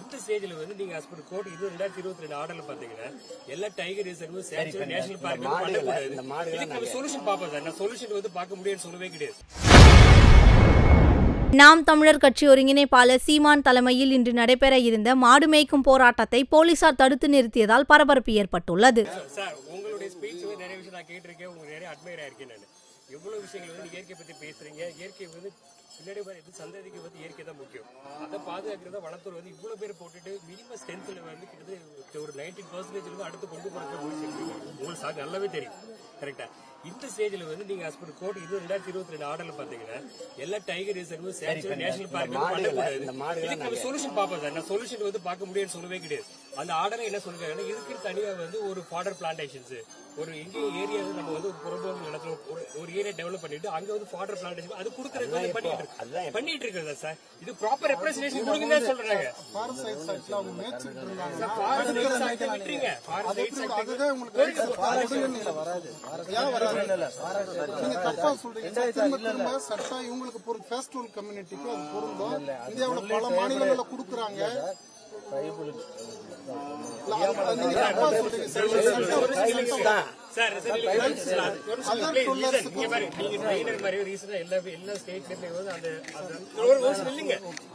இந்த ஸ்டேஜ்ல வந்து நீங்க per கோர்ட் இது ரெண்டாயிரத்தி இருபத்தி ரெண்டு ஆர்டர்ல பாத்தீங்கன்னா எல்லா டைகர் ரிசர்வ் நேஷனல் பார்க் பண்ணக்கூடாது. இதுக்கு நம்ம சொல்யூஷன் பார்ப்போம் சார். நான் சொல்யூஷன் வந்து பார்க்க முடியாதுன்னு சொல்லவே கிடையாது. நாம் தமிழர் கட்சி ஒருங்கிணைப்பாளர் சீமான் தலைமையில் இன்று நடைபெற இருந்த மாடு மேய்க்கும் போராட்டத்தை போலீசார் தடுத்து நிறுத்தியதால் பரபரப்பு ஏற்பட்டுள்ளது. வந்து எவ்வளவு விஷயங்கள் வந்து இயற்கை பத்தி பேசுறீங்க? இயற்கை வந்து பின்னாடி வர எது சந்ததிக்கு வந்து இயற்கை தான் முக்கியம். அதை பாதுகாக்கிறத வனத்துறை வந்து இவ்வளவு பேர் போட்டுட்டு மினிமம் ஸ்ட்ரென்த்ல வந்து கிட்டத்தட்ட ஒரு நைன்டீன் பர்சன்டேஜ் வந்து அடுத்து கொண்டு போறது உங்களுக்கு சார் நல்லாவே தெரியும். கரெக்டா இந்த ஸ்டேஜ்ல வந்து நீங்க per கோர்ட் இது ரெண்டாயிரத்தி இருபத்தி ரெண்டு ஆர்டர்ல பாத்தீங்கன்னா எல்லா டைகர் ரிசர்வ் சேச்சுரி நேஷனல் பார்க் பண்ணக்கூடாது சொல்யூஷன் பார்ப்போம் சார். நான் சொல்யூஷன் வந்து பார்க்க முடியாதுன்னு சொல்லவே கிடையாது அந்த ஆர்டர் என்ன சொல்றாங்கன்னா இதுக்கு தனியா வந்து ஒரு ஃபாடர் பிளான்டேஷன்ஸ் ஒரு எங்க ஏரியா நம்ம வந்து ஒரு புறம்போக்கு நிலத்துல ஒரு ஒரு ஏரியா டெவலப் பண்ணிட்டு அங்க வந்து ஃபாடர் பிளான்டேஷன் அது கொடுக்கறதுக்கு வந்து பண்ணிட்டு பண்ணிட்டு இருக்கிறதா சார்? இது ப்ராப்பர் ரெப்ரசன்டேஷன் கொடுங்க சொல்றாங்க. ஃபாரஸ்ட் சைட் சைட்ல அவங்க மேய்ச்சிட்டு இருந்தாங்க ஃபாரஸ்ட் ஃபாரஸ்ட் உங்களுக்கு ஏன் வராது? நீங்க தப்பா சொல்றீங்க. திரும்ப திரும்ப சட்டம் இவங்களுக்கு பொருள் ஃபேஸ்டிவல் கம்யூனிட்டிக்கு அது பொருந்தும். இந்தியாவுல பல மாநிலங்கள்ல கொடுக்குறாங்க. இல்ல, அது- நீங்க தப்பா சொல்றீங்க சார்.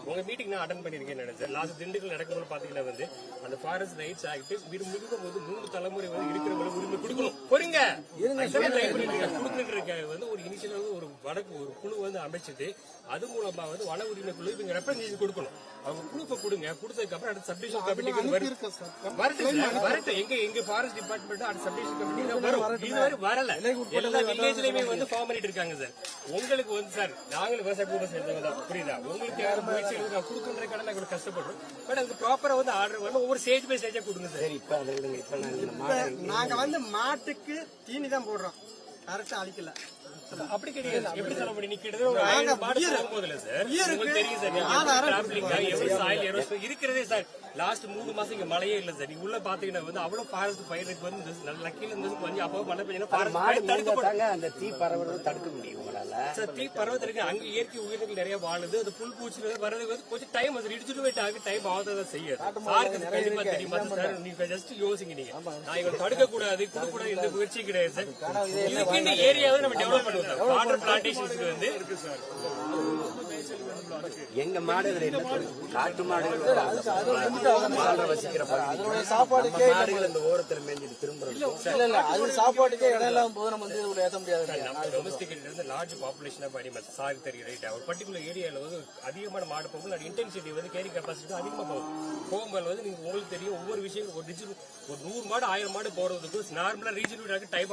உங்க மீட்டிங் நான் அட்டன் பண்ணிருக்கேன் நினைச்சேன் லாஸ்ட் திண்டுக்கல் நடக்கும்போது பாத்தீங்கன்னா வந்து அந்த ஃபாரஸ்ட் ரைட்ஸ் ஆக்ட் வீடு வந்து மூணு தலைமுறை வந்து இருக்கிறவங்களுக்கு உரிமை கொடுக்கணும். பொறுங்க. கொடுத்துட்டு இருக்க வந்து ஒரு இனிஷியல் ஒரு வடக்கு ஒரு குழு வந்து அமைச்சிட்டு அது மூலமா வந்து வன உரிமை குழு இவங்க ரெப்ரசன்டேஷன் கொடுக்கணும். அவங்க குழுப்பை கொடுங்க. கொடுத்ததுக்கு அப்புறம் அடுத்த சப்டிஷன் கமிட்டிக்கு சார் வரட்டும். எங்க எங்க ஃபாரஸ்ட் டிபார்ட்மெண்ட் அடுத்த சப்டிஷன் கமிட்டில வரும். இதுவரை வரல. எல்லா வில்லேஜ்லயுமே வந்து ஃபார்ம் பண்ணிட்டு இருக்காங்க சார். உங்களுக்கு வந்து சார் நாங்களும் விவசாய பூமி சேர்ந்தவங்க தான். புரியுதா? உங்களுக்கு யாரும் முயற்சிகளுக்கு நான் கொடுக்குற கடனை நாங்கள் கஷ்டப்படுறோம். பட் அதுக்கு ப்ராப்பரா வந்து ஆர்டர் வரணும் ஒவ்வொரு ஸ்டேஜ் பை ஸ்டேஜா கொடுங்க சார். சரி இப்ப அதை விடுங்க. இப்ப நான் இந்த மாடு நாங்க வந்து மாட்டுக்கு தீனி தான் போடுறோம். கரெக்டா அழிக்கல. அப்படி கிடையாது. எப்படி சொல்ல முடியும் நீ கிட்டத்தட்ட ஒரு ஆயிரம் மாடு சாகும் போதுல சார். உங்களுக்கு தெரியும் சார் டிராவலிங் எவ்வளவு சாயில் எவ்வளவு இருக்கிறதே சார் லாஸ்ட் மூணு மாசம் இங்க மழையே இல்ல சார். நீங்க உள்ள பாத்தீங்கன்னா வந்து அவ்வளவு ஃபாரஸ்ட் பயிருக்கு வந்து இந்த நல்ல லக்கில இருந்து கொஞ்சம் அப்போ மழை பெய்யணும் ஃபாரஸ்ட் மாடு பயிர் தடுக்கப்படும். தாங்க அந்த தீ பரவுறது தடுக்க முடியும் உங்களால. சார் தீ பரவத்து இருக்கு. அங்க இயற்கை உயிரினங்கள் நிறைய வாழுது. அது புல் பூச்சி வரது வந்து கொஞ்சம் டைம் அது இடிச்சுட்டு போயிட்டு ஆகு டைம் ஆகுதான் செய்யும். சாருக்கு அது கண்டிப்பா தெரியுமா சார்? நீங்க ஜஸ்ட் யோசிங்க நீங்க. நான் இவங்க தடுக்க கூடாது கொடுக்க கூடாது எந்த முயற்சியும் கிடையாது சார். இதுக்கு இந்த ஏரியாவை நம்ம டெவலப் பண்ணுவோம் சார் வாட்டர் பிளான்டேஷன்ஸ்க்கு வந்து இருக்கு சார் எங்க மாடு இதுல என்ன? காட்டு மாடுகள் மாடுகளை வசிக்கிற சாப்பாடுக்கே மாடுகள் இந்த ஓரத்துல மேஞ்சிட்டு இல்ல இல்ல அது சாப்பாட்டுக்கே இடம் இல்லாம போது நம்ம வந்து இதுல ஏத்த முடியாது. இருந்து large population of animals sorry தெரியும் ரைட் ஒரு பர்டிகுலர் ஏரியால வந்து அதிகமான மாடு போகும் அது இன்டென்சிட்டி வந்து கேரி கெப்பாசிட்டி அதிகமா போகும். போகும்போது வந்து நீங்க உங்களுக்கு தெரியும் ஒவ்வொரு விஷயம் ஒரு டிஜிட்டல் ஒரு நூறு மாடு ஆயிரம் மாடு போறதுக்கு நார்மலா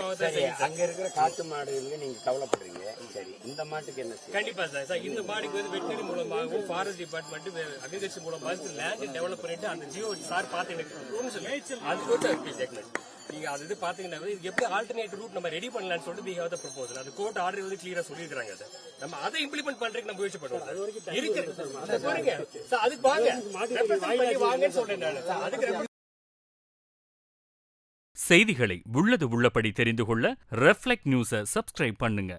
ஆகுதான் செய்யும் சார் அங்க இருக்கிற காட்டு மாடுகளுக்கு நீங்க கவலைப்படுறீங்க. சரி இந்த மாட்டுக்கு என்ன கண்டிப்பா சார். சார் இந்த மாடுக்கு வந்து வெட்டரி மூலமாகவும் ஃபாரஸ்ட் டிபார்ட்மெண்ட் அக்ரிகல்ச்சர் மூலமாக லேண்ட் டெவலப் பண்ணிட்டு அந்த ஜியோ சார் பார்த்து எனக்கு. அது கூட செக்மெண்ட் நீங்க அது இது பாத்தீங்கன்னா இது எப்படி ஆல்டர்னேட் ரூட் நம்ம ரெடி பண்ணலாம்னு சொல்லிட்டு வி ஹேவ் த ப்ரொபோசல் அது கோர்ட் ஆர்டர் வந்து கிளியரா சொல்லிருக்காங்க சார் நம்ம அதை இம்ப்ளிமெண்ட் பண்றதுக்கு நம்ம முயற்சி பண்ணுவோம். இருக்கு. சார், பாருங்க. சார் அதுக்கு வாங்க. வாங்கன்னு சொல்றேன் நான். அதுக்கு செய்திகளை உள்ளது உள்ளபடி தெரிந்து கொள்ள ரெஃப்ளெக்ட் நியூஸை சப்ஸ்கிரைப் பண்ணுங்க.